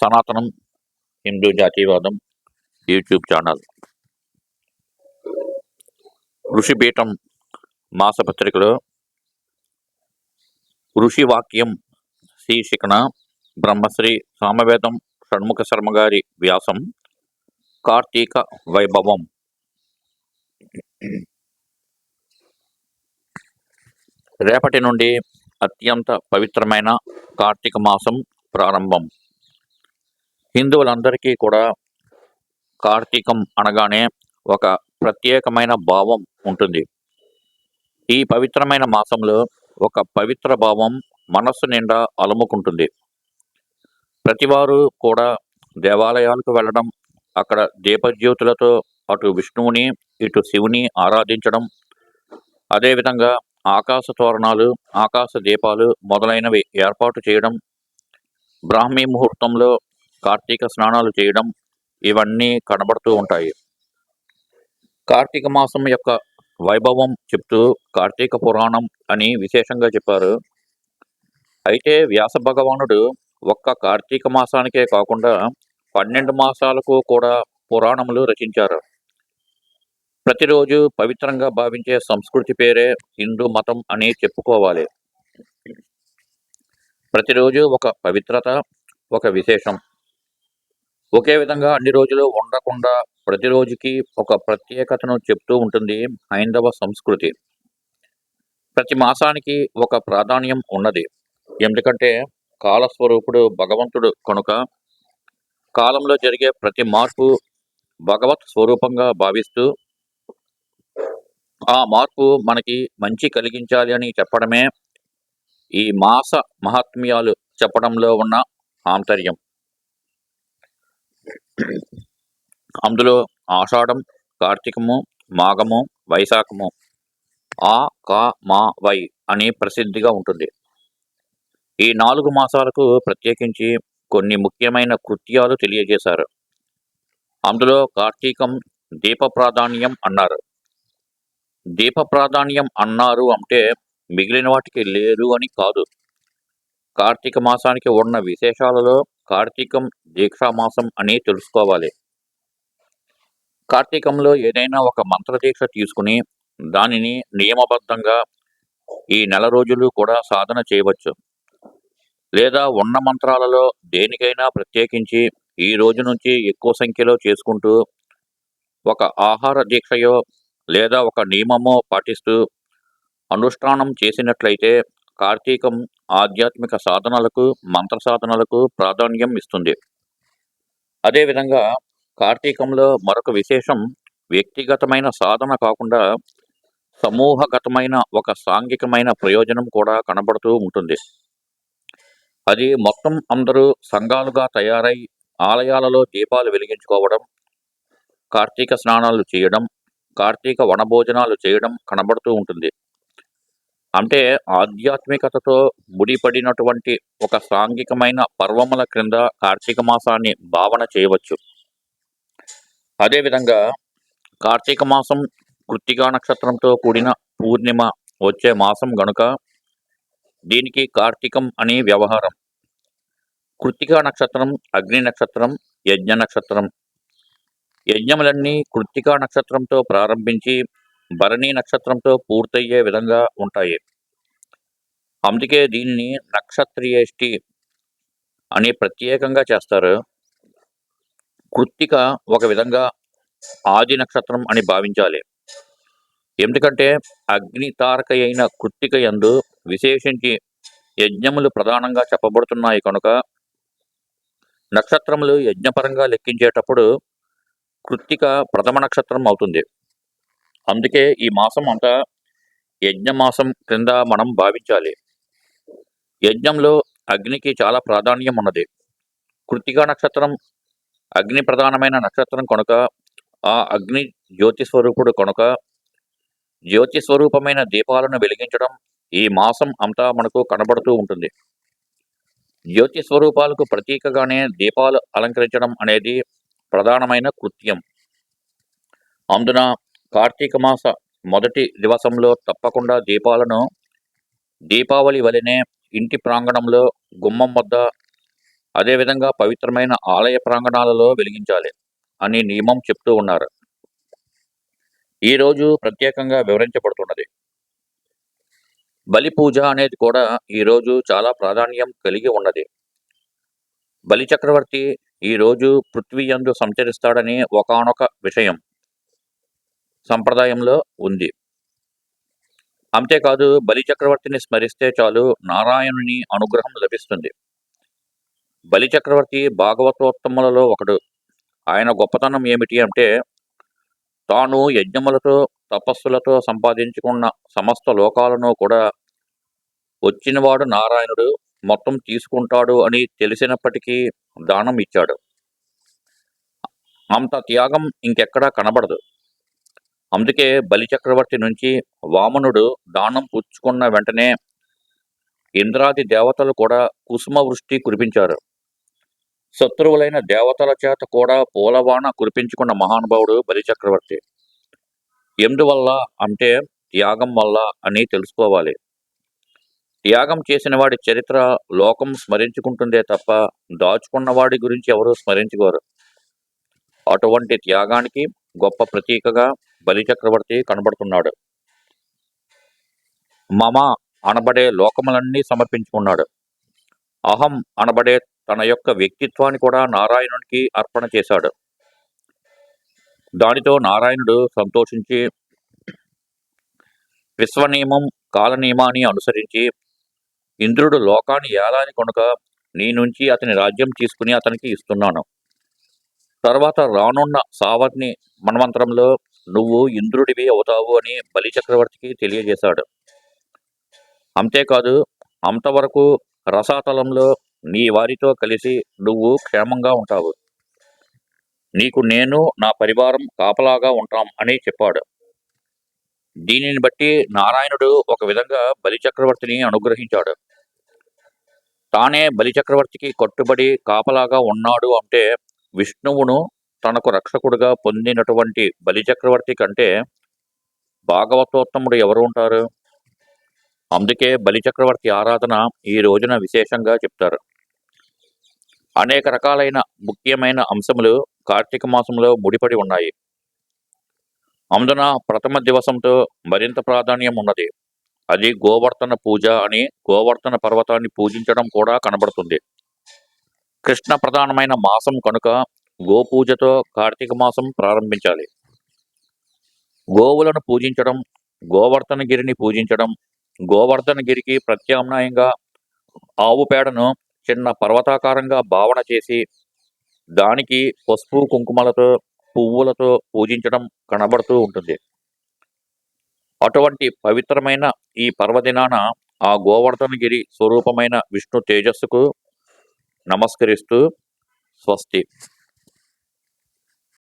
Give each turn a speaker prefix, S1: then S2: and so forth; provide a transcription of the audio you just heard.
S1: సనాతనం హిందూ జాతీయవాదం YouTube channel. Rushipeetham మాసపత్రికలో ఋషి వాక్యం శీర్షికన బ్రహ్మశ్రీ సామవేదం షణ్ముఖ శర్మ గారి వ్యాసం కార్తీక వైభవం. రేపటి నుండి అత్యంత పవిత్రమైన కార్తీక మాసం ప్రారంభం. హిందువులందరికీ కూడా కార్తీకం అనగానే ఒక ప్రత్యేకమైన భావం ఉంటుంది. ఈ పవిత్రమైన మాసంలో ఒక పవిత్ర భావం మనస్సు నిండా అలుముకుంటుంది. ప్రతివారు కూడా దేవాలయాలకు వెళ్ళడం అక్కడ దీపజ్యోతులతో అటు విష్ణువుని ఇటు శివుని ఆరాధించడం అదేవిధంగా ఆకాశ తోరణాలు ఆకాశ దీపాలు మొదలైనవి ఏర్పాటు చేయడం బ్రాహ్మీ ముహూర్తంలో కార్తీక స్నానాలు చేయడం ఇవన్నీ కనబడుతూ ఉంటాయి. కార్తీక మాసం యొక్క వైభవం చెప్తూ కార్తీక పురాణం అని విశేషంగా చెప్పారు. అయితే వ్యాస భగవానుడు ఒక్క కార్తీక మాసానికే కాకుండా పన్నెండు మాసాలకు కూడా పురాణములు రచించారు. ప్రతిరోజు పవిత్రంగా భావించే సంస్కృతి పేరే హిందూ మతం అని చెప్పుకోవాలి. ప్రతిరోజు ఒక పవిత్రత ఒక విశేషం. ఒకే విధంగా అన్ని రోజులు ఉండకుండా ప్రతిరోజుకి ఒక ప్రత్యేకతను చెప్తూ ఉంటుంది హైందవ సంస్కృతి. ప్రతి మాసానికి ఒక ప్రాధాన్యం ఉన్నది. ఎందుకంటే కాలస్వరూపుడు భగవంతుడు కనుక కాలంలో జరిగే ప్రతి మార్పు భగవత్ స్వరూపంగా భావిస్తూ ఆ మార్పు మనకి మంచి కలిగించాలి అని చెప్పడమే ఈ మాస మహాత్మ్యాలు చెప్పడంలో ఉన్న ఆంతర్యం. అందులో ఆషాఢం కార్తీకము మాఘము వైశాఖము ఆ కా మా వై అని ప్రసిద్ధిగా ఉంటుంది. ఈ నాలుగు మాసాలకు ప్రత్యేకించి కొన్ని ముఖ్యమైన కృత్యాలు తెలియజేశారు. అందులో కార్తీకం దీప ప్రాధాన్యం అన్నారు. దీప ప్రాధాన్యం అన్నారు అంటే మిగిలిన వాటికి లేదు అని కాదు. కార్తీక మాసానికి ఉన్న విశేషాలలో కార్తీకం దీక్షా మాసం అని తెలుసుకోవాలి. కార్తీకంలో ఏదైనా ఒక మంత్ర దీక్ష తీసుకుని దానిని నియమబద్ధంగా ఈ నెల రోజులు కూడా సాధన చేయవచ్చు. లేదా ఉన్న మంత్రాలలో దేనికైనా ప్రత్యేకించి ఈ రోజు నుంచి ఎక్కువ సంఖ్యలో చేసుకుంటూ ఒక ఆహార దీక్షయో లేదా ఒక నియమమో పాటిస్తూ అనుష్ఠానం చేసినట్లయితే కార్తీకం ఆధ్యాత్మిక సాధనలకు మంత్ర సాధనలకు ప్రాధాన్యం ఇస్తుంది. అదేవిధంగా కార్తీకంలో మరొక విశేషం వ్యక్తిగతమైన సాధన కాకుండా సమూహగతమైన ఒక సాంఘికమైన ప్రయోజనం కూడా కనబడుతూ ఉంటుంది. అది మొత్తం అందరూ సంఘాలుగా తయారై ఆలయాలలో దీపాలు వెలిగించుకోవడం కార్తీక స్నానాలు చేయడం కార్తీక వనభోజనాలు చేయడం కనబడుతూ ఉంటుంది. అంటే ఆధ్యాత్మికతతో ముడిపడినటువంటి ఒక సాంఘికమైన పర్వముల క్రింద కార్తీక మాసాన్ని భావన చేయవచ్చు. అదేవిధంగా కార్తీక మాసం కృత్తికా నక్షత్రంతో కూడిన పూర్ణిమ వచ్చే మాసం గనుక దీనికి కార్తీకం అని వ్యవహారం. కృత్తికా నక్షత్రం అగ్ని నక్షత్రం యజ్ఞ నక్షత్రం. యజ్ఞములన్నీ కృత్తికా నక్షత్రంతో ప్రారంభించి భరణి నక్షత్రంతో పూర్తయ్యే విధంగా ఉంటాయి. అందుకే దీనిని నక్షత్రియేష్టి అని ప్రత్యేకంగా చేస్తారు. కృత్తిక ఒక విధంగా ఆది నక్షత్రం అని భావించాలి. ఎందుకంటే అగ్ని తారక అయిన కృత్తిక ఎందు విశేషించి యజ్ఞములు ప్రధానంగా చెప్పబడుతున్నాయి కనుక నక్షత్రములు యజ్ఞపరంగా లెక్కించేటప్పుడు కృత్తిక ప్రథమ నక్షత్రం అవుతుంది. అందుకే ఈ మాసం అంతా యజ్ఞమాసం క్రింద మనం భావించాలి. యజ్ఞంలో అగ్నికి చాలా ప్రాధాన్యం ఉన్నది. కృతిక నక్షత్రం అగ్ని ప్రధానమైన నక్షత్రం కనుక ఆ అగ్ని జ్యోతి స్వరూపుడు కనుక జ్యోతి స్వరూపమైన దీపాలను వెలిగించడం ఈ మాసం అంతా మనకు కనబడుతూ ఉంటుంది. జ్యోతి స్వరూపాలకు ప్రతీకగానే దీపాలు అలంకరించడం అనేది ప్రధానమైన కృత్యం. అందున కార్తీక మాస మొదటి దివసంలో తప్పకుండా దీపాలను దీపావళి వలెనే ఇంటి ప్రాంగణంలో గుమ్మం వద్ద అదేవిధంగా పవిత్రమైన ఆలయ ప్రాంగణాలలో వెలిగించాలి అని నియమం చెప్తూ ఉన్నారు. ఈరోజు ప్రత్యేకంగా వివరించబడుతున్నది. బలి పూజ అనేది కూడా ఈరోజు చాలా ప్రాధాన్యం కలిగి ఉన్నది. బలి చక్రవర్తి ఈరోజు పృథ్వీ యందు సంచరిస్తాడని ఒకానొక విషయం. సంప్రదాయంలో ఉంది. అంతేకాదు బలి చక్రవర్తిని స్మరిస్తే చాలు నారాయణుని అనుగ్రహం లభిస్తుంది. బలి చక్రవర్తి భాగవతోత్తములలో ఒకడు. ఆయన గొప్పతనం ఏమిటి అంటే తాను యజ్ఞములతో తపస్సులతో సంపాదించుకున్న సమస్త లోకాలను కూడా వచ్చినవాడు నారాయణుడు మొత్తం తీసుకుంటాడు అని తెలిసినప్పటికీ దానం ఇచ్చాడు. అంత త్యాగం ఇంకెక్కడా కనబడదు. అందుకే బలి చక్రవర్తి నుంచి వామనుడు దానం పుచ్చుకున్న వెంటనే ఇంద్రాది దేవతలు కూడా కుసుమ వృష్టి కురిపించారు. శత్రువులైన దేవతల చేత కూడా పూలవాన కురిపించుకున్న మహానుభావుడు బలిచక్రవర్తి. ఎందువల్ల అంటే త్యాగం వల్ల అని తెలుసుకోవాలి. త్యాగం చేసిన వాడి చరిత్ర లోకం స్మరించుకుంటుందే తప్ప దాచుకున్న వాడి గురించి ఎవరూ స్మరించుకోరు. అటువంటి త్యాగానికి గొప్ప ప్రతీకగా బలి చక్రవర్తి కనబడుతున్నాడు. మమ అనబడే లోకములన్నీ సమర్పించుకున్నాడు. అహం అనబడే తన యొక్క వ్యక్తిత్వాన్ని కూడా నారాయణునికి అర్పణ చేశాడు. దానితో నారాయణుడు సంతోషించి విశ్వనియమం కాలనియమాన్ని అనుసరించి ఇంద్రుడు లోకాన్ని ఏలాని కొనుక నీ నుంచి అతని రాజ్యం తీసుకుని అతనికి ఇస్తున్నాను. తర్వాత రానున్న సావర్ని మన్వంతరంలో నువ్వు ఇంద్రుడివి అవుతావు అని బలి చక్రవర్తికి తెలియజేశాడు. అంతేకాదు అంతవరకు రసాతలంలో నీ వారితో కలిసి నువ్వు క్షేమంగా ఉంటావు. నీకు నేను నా పరివారం కాపలాగా ఉంటాం అని చెప్పాడు. దీనిని బట్టి నారాయణుడు ఒక విధంగా బలి చక్రవర్తిని అనుగ్రహించాడు. తానే బలి చక్రవర్తికి కట్టుబడి కాపలాగా ఉన్నాడు అంటే విష్ణువును తనకు రక్షకుడుగా పొందినటువంటి బలి చక్రవర్తి కంటే భాగవతోత్తముడు ఎవరు ఉంటారు? అందుకే బలి చక్రవర్తి ఆరాధన ఈ రోజున విశేషంగా చెప్తారు. అనేక రకాలైన ముఖ్యమైన అంశములు కార్తీక మాసంలో ముడిపడి ఉన్నాయి. అందున ప్రథమ దివసంతో మరింత ప్రాధాన్యం ఉన్నది. అది గోవర్ధన పూజ అని గోవర్ధన పర్వతాన్ని పూజించడం కూడా కనబడుతుంది. కృష్ణ ప్రధానమైన మాసం కనుక గోపూజతో కార్తీక మాసం ప్రారంభించాలి. గోవులను పూజించడం గోవర్ధన గిరిని పూజించడం గోవర్ధన గిరికి ప్రత్యామ్నాయంగా ఆవు పేడను చిన్న పర్వతాకారంగా భావన చేసి దానికి పసుపు కుంకుమలతో పువ్వులతో పూజించడం కనబడుతూ ఉంటుంది. అటువంటి పవిత్రమైన ఈ పర్వదినాన ఆ గోవర్ధనగిరి స్వరూపమైన విష్ణు తేజస్సుకు నమస్కరిస్తూ స్వస్తి.